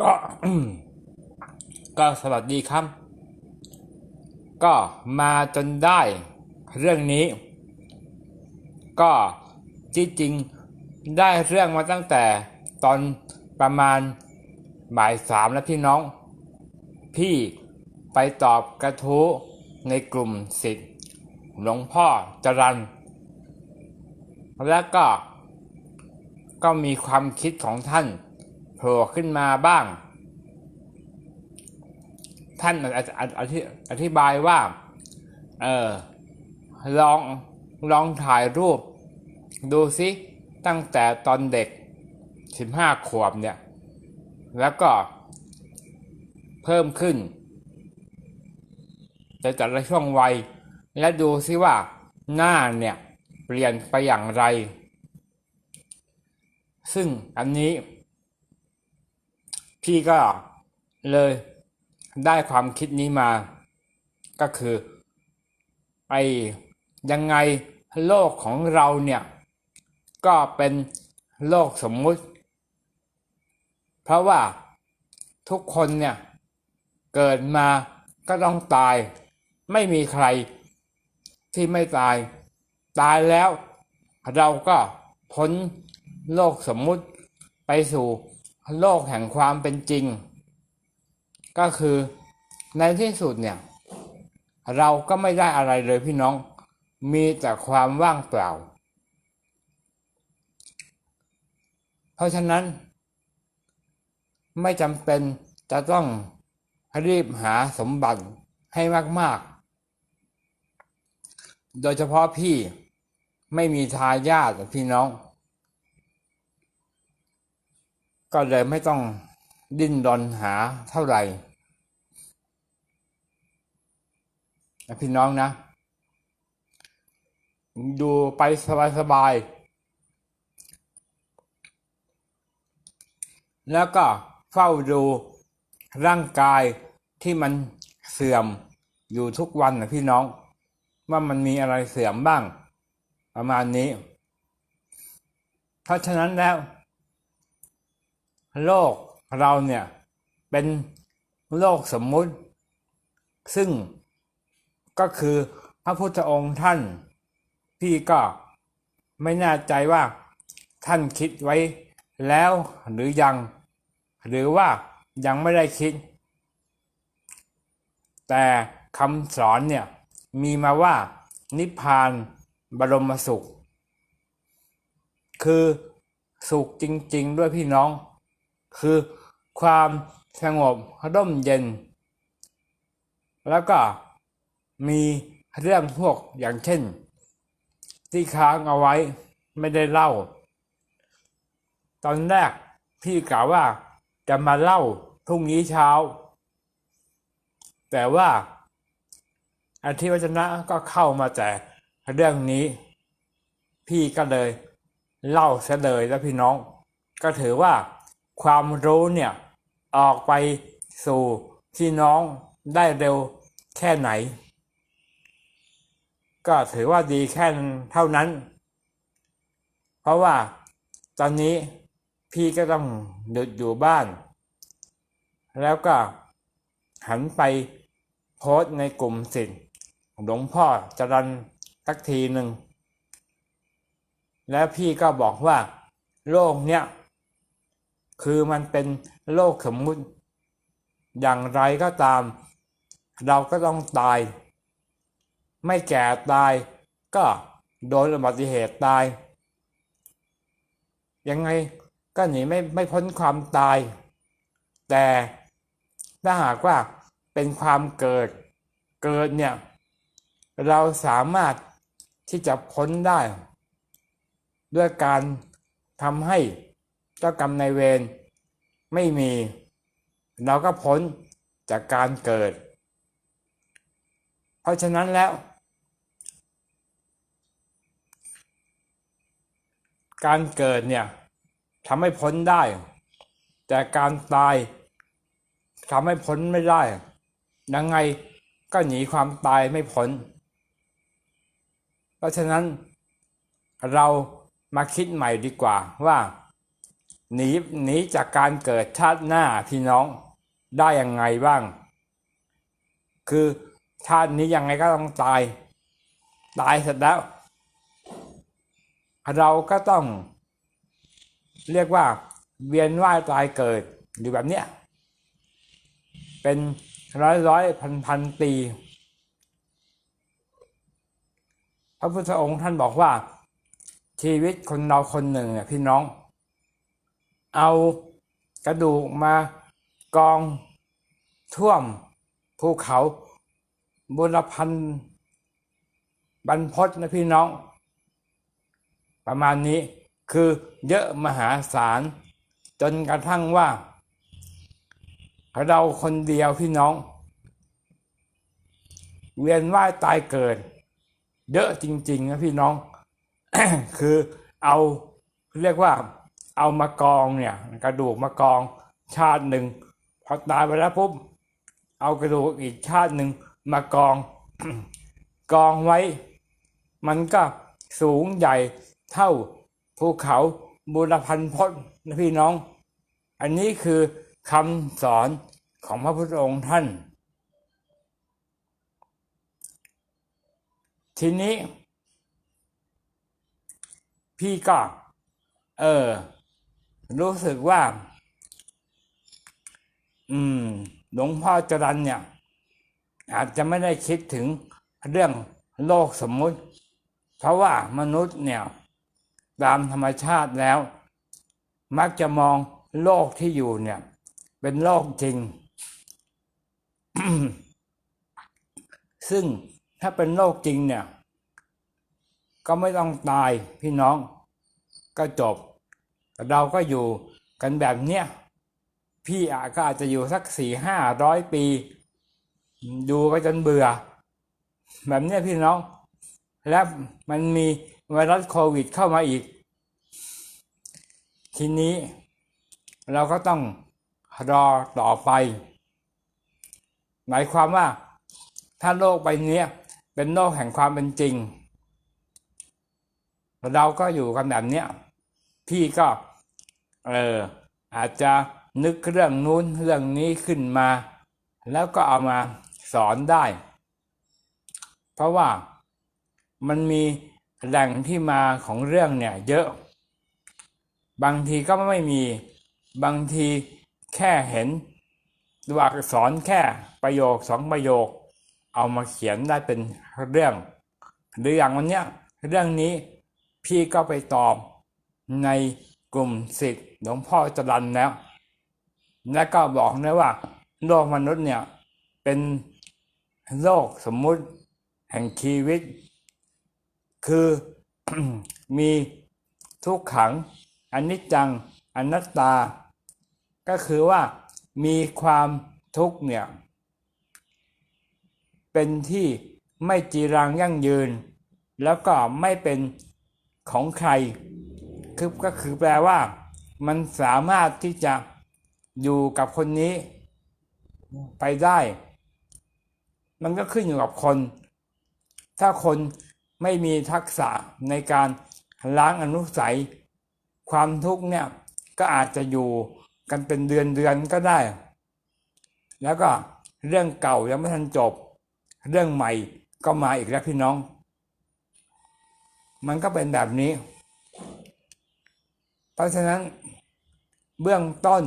ก็ก็สวัสดีครับ ก็มาจนได้เรื่องนี้ ก็ที่จริงได้เรื่องมาตั้งแต่ตอนประมาณบ่ายสามแล้วพี่น้อง พี่ไปตอบกระทู้ในกลุ่มสิทธิ์หลวงพ่อจรันแล้วก็ก็มีความคิดของท่าน โผล่ขึ้นมาบ้าง ท่านอธิอธิอธิบายว่า เออลองลองถ่ายรูป ดูซิตั้งแต่ตอนเด็ก15ขวบเนี่ย แล้วก็เพิ่มขึ้นในแต่ละช่วงวัย และดูซิว่าหน้าเนี่ย เปลี่ยนไปอย่างไร ซึ่งอันนี้ พี่ก็เลยได้ความคิดนี้มา ก็คือไอ้ยังไงโลกของเราเนี่ย ก็เป็นโลกสมมุติ เพราะว่าทุกคนเนี่ย เกิดมาก็ต้องตาย ไม่มีใครที่ไม่ตาย ตายแล้วเราก็พ้นโลกสมมุติไปสู่ โลกแห่งความเป็นจริง ก็คือในที่สุดเนี่ย เราก็ไม่ได้อะไรเลยพี่น้อง มีแต่ความว่างเปล่า เพราะฉะนั้น ไม่จำเป็นจะต้องรีบหาสมบัติให้มาก ๆ โดยเฉพาะพี่ไม่มีทายาทพี่น้อง ก็เลยไม่ต้องดิ้นรนหาเท่าไหร่พี่น้องนะ ดูไปสบายๆแล้วก็เฝ้าดูร่างกายที่มันเสื่อมอยู่ทุกวันนะพี่น้อง ว่ามันมีอะไรเสื่อมบ้าง ประมาณนี้ เพราะฉะนั้นแล้ว โลกเราเนี่ยเป็นโลกสมมุติ ซึ่งก็คือพระพุทธองค์ท่าน พี่ก็ไม่แน่ใจว่าท่านคิดไว้แล้วหรือยัง หรือว่ายังไม่ได้คิด แต่คำสอนเนี่ยมีมาว่านิพพานบรมสุข คือสุขจริง ๆ ด้วยพี่น้อง คือความสงบร่มเย็น แล้วก็มีเรื่องพวกอย่างเช่น ที่ค้างเอาไว้ไม่ได้เล่า ตอนแรกพี่กล่าวว่าจะมาเล่าพรุ่งนี้เช้า แต่ว่าอาทิวัจนะก็เข้ามาแต่เรื่องนี้ พี่ก็เลยเล่าเสเลยแล้วพี่น้อง ก็ถือว่า ความรู้เนี่ยออกไปสู่พี่น้องได้เร็วแค่ไหน ก็ถือว่าดีแค่เท่านั้น เพราะว่าตอนนี้พี่ก็ต้องหยุดอยู่บ้าน แล้วก็หันไปโพสในกลุ่มสิทธิ์หลวงพ่อจรันสักทีหนึ่ง แล้วพี่ก็บอกว่าโลกเนี้ย คือมันเป็นโลกสมมุติ อย่างไรก็ตาม เราก็ต้องตาย ไม่แก่ตาย ก็โดนอุบัติเหตุตาย ยังไงก็หนีไม่ไม่พ้นความตาย แต่ถ้าหากว่าเป็นความเกิด เกิดเนี่ย เราสามารถที่จะพ้นได้ ด้วยการทำให้ เจ้ากรรมนายเวรไม่มี เราก็พ้นจากการเกิด เพราะฉะนั้นแล้ว การเกิดเนี่ยทำให้พ้นได้ แต่การตายทำให้พ้นไม่ได้ ยังไงก็หนีความตายไม่พ้น เพราะฉะนั้นเรามาคิดใหม่ดีกว่าว่า หนีหนีจากการเกิดชาติหน้าพี่น้องได้ยังไงบ้าง คือชาตินี้ยังไงก็ต้องตาย ตายเสร็จแล้ว เราก็ต้อง เรียกว่า เวียนว่ายตายเกิดอยู่แบบเนี้ยเป็นร้อยร้อยพันพันปีพระพุทธองค์ท่านบอกว่า ชีวิตคนเราคนหนึ่งเนี่ยพี่น้อง เอากระดูกมากองท่วมภูเขาบุรพันธ์บรรพตนะพี่น้อง ประมาณนี้คือเยอะมหาศาล จนกระทั่งว่า เราคนเดียวพี่น้อง เวียนว่ายตายเกิด เยอะจริง ๆ นะพี่น้อง คือเอาเรียกว่า เอามากองเนี่ย กระดูกมากองชาติหนึ่งพอตายไปแล้วปุ๊บเอากระดูกอีกชาติหนึ่งมากอง กองไว้ มันก็สูงใหญ่เท่าภูเขาบุรพันพจน์นะพี่น้อง อันนี้คือคำสอนของพระพุทธองค์ท่าน ทีนี้ พี่ก็เออ รู้สึกว่า อืม หลวงพ่อจรันเนี่ย อาจจะไม่ได้คิดถึงเรื่องโลกสมมุติ เพราะว่ามนุษย์เนี่ย ตามธรรมชาติแล้ว มักจะมองโลกที่อยู่เนี่ย เป็นโลกจริง ซึ่งถ้าเป็นโลกจริงเนี่ย ก็ไม่ต้องตายพี่น้องก็จบ เราก็อยู่กันแบบเนี้ยพี่อาก็อาจจะอยู่สักสี่ห้าร้อยปี ดูก็จนเบื่อ แบบเนี้ยพี่น้อง และมันมีไวรัสโควิดเข้ามาอีก ทีนี้ เราก็ต้องรอต่อไป หมายความว่า ถ้าโลกใบนี้เป็นโลกแห่งความเป็นจริง เราก็อยู่กันแบบเนี้ยพี่ก็ เออ อาจจะนึกเรื่องนู้นเรื่องนี้ขึ้นมา แล้วก็เอามาสอนได้ เพราะว่ามันมีแหล่งที่มาของเรื่องเนี่ยเยอะ บางทีก็ไม่มี บางทีแค่เห็นตัวอักษรแค่ประโยคสองประโยค เอามาเขียนได้เป็นเรื่อง หรืออย่างวันเนี้ยเรื่องนี้พี่ก็ไปตอบใน กลุ่มสิทธิ์หลวงพ่อจรันแล้ว และก็บอกนะว่า โลกมนุษย์เนี่ยเป็นโลกสมมุติแห่งชีวิต คือมีทุกขังอนิจจังอนัตตา ก็คือว่ามีความทุกข์เนี่ย เป็นที่ไม่จีรังยั่งยืน แล้วก็ไม่เป็นของใคร คือก็คือแปลว่า มันสามารถที่จะอยู่กับคนนี้ไปได้ มันก็ขึ้นอยู่กับคน ถ้าคนไม่มีทักษะในการล้างอนุสัย ความทุกข์เนี่ยก็อาจจะอยู่กันเป็นเดือนเดือนก็ได้ แล้วก็เรื่องเก่ายังไม่ทันจบ เรื่องใหม่ก็มาอีกแล้วพี่น้อง มันก็เป็นแบบนี้ เพราะฉะนั้นเบื้องต้น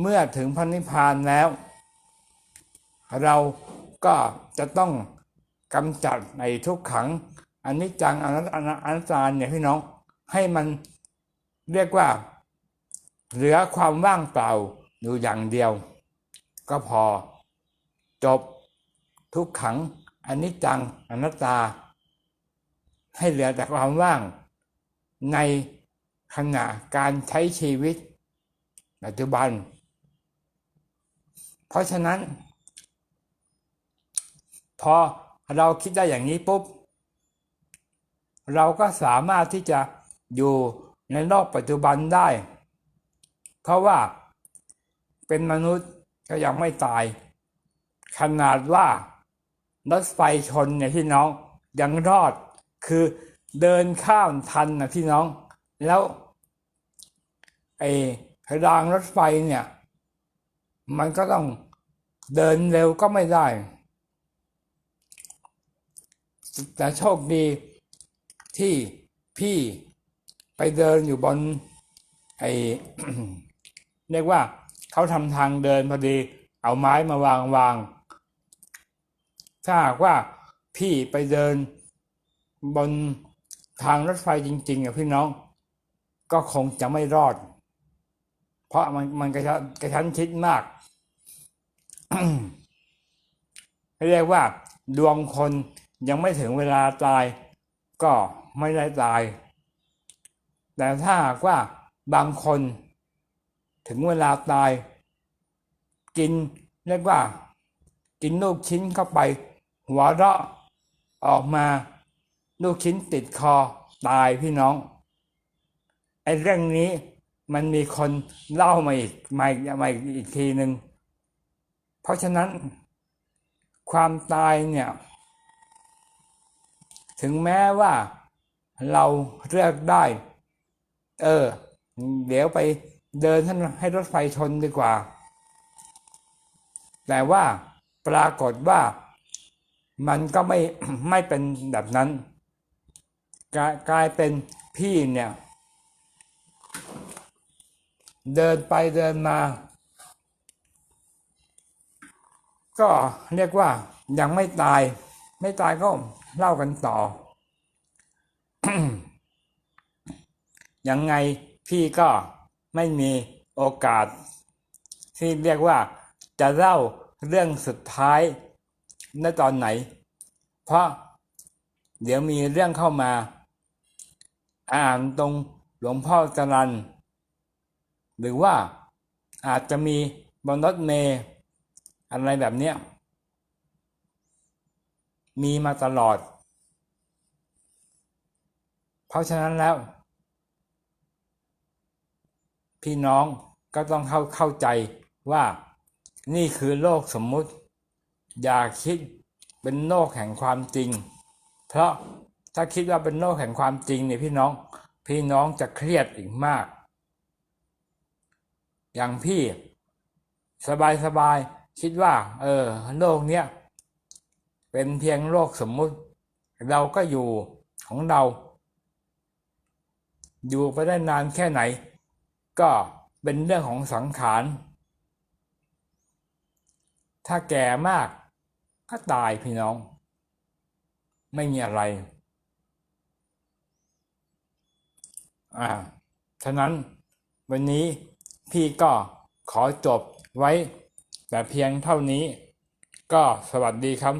เมื่อถึงพันนิพพานแล้ว เราก็จะต้องกำจัดในทุกขังอันนี้จังอนัตอนัตอนัตตาเนี่ยพี่น้องให้มันเรียกว่า เหลือความว่างเปล่าอยู่อย่างเดียว ก็พอจบทุกขังอันนี้จังอนัตตา ให้เหลือแต่ความว่างใน ขณะการใช้ชีวิต ปัจจุบัน เพราะฉะนั้น พอเราคิดได้อย่างนี้ปุ๊บ เราก็สามารถที่จะอยู่ในโลกปัจจุบันได้ เพราะว่าเป็นมนุษย์ก็ยังไม่ตาย ขนาดว่ารถไฟชนเนี่ยพี่น้องยังรอดคือเดินข้ามทันนะพี่น้อง แล้วไอ้รางรถไฟเนี่ย มันก็ต้องเดินเร็วก็ไม่ได้ แต่โชคดีที่พี่ไปเดินอยู่บนไอ้เรียกว่าเขาทำทางเดินพอดี เอาไม้มาวางวาง ถ้าหากว่าพี่ไปเดินบนทางรถไฟจริง ๆอะพี่น้อง ก็คงจะไม่รอด เพราะมันมันกระชั้นกระชั้นชิดมาก เรียกว่าดวงคนยังไม่ถึงเวลาตาย ก็ไม่ได้ตาย แต่ถ้าหากว่าบางคนถึงเวลาตาย กินเรียกว่า กินลูกชิ้นเข้าไป หัวเราะออกมา ลูกชิ้นติดคอตายพี่น้อง ไอ้เรื่องนี้มันมีคนเล่ามาอีกมาอีกมาอีกอีกทีหนึ่งเพราะฉะนั้น ความตายเนี่ย ถึงแม้ว่าเราเลือกได้ เออ เดี๋ยวไปเดินให้ให้รถไฟชนดีกว่า แต่ว่าปรากฏว่ามันก็ไม่ไม่เป็นแบบนั้น กลายกลายเป็นพี่เนี่ย เดินไปเดินมา ก็เรียกว่ายังไม่ตาย ไม่ตายก็เล่ากันต่อ ยังไงพี่ก็ไม่มีโอกาส ที่เรียกว่าจะเล่าเรื่องสุดท้ายในตอนไหน เพราะเดี๋ยวมีเรื่องเข้ามา อ่านตรงหลวงพ่อจรัน หรือว่าอาจจะมีบนรถเมย์อะไรแบบเนี้ยมีมาตลอด เพราะฉะนั้นแล้ว พี่น้องก็ต้องเข้าเข้าใจว่านี่คือโลกสมมุติ อย่าคิดเป็นโลกแห่งความจริง เพราะถ้าคิดว่าเป็นโลกแห่งความจริงเนี่ยพี่น้องพี่น้องจะเครียดอีกมาก อย่างพี่ สบายสบายๆคิดว่า เออ โลกเนี้ยเป็นเพียงโลกสมมุติ เราก็อยู่ของเรา อยู่ไปได้นานแค่ไหน ก็เป็นเรื่องของสังขาร ถ้าแก่มากก็ตายพี่น้อง ไม่มีอะไร อ่า ฉะนั้นวันนี้ พี่ก็ขอจบไว้ แต่เพียงเท่านี้ ก็สวัสดีครับ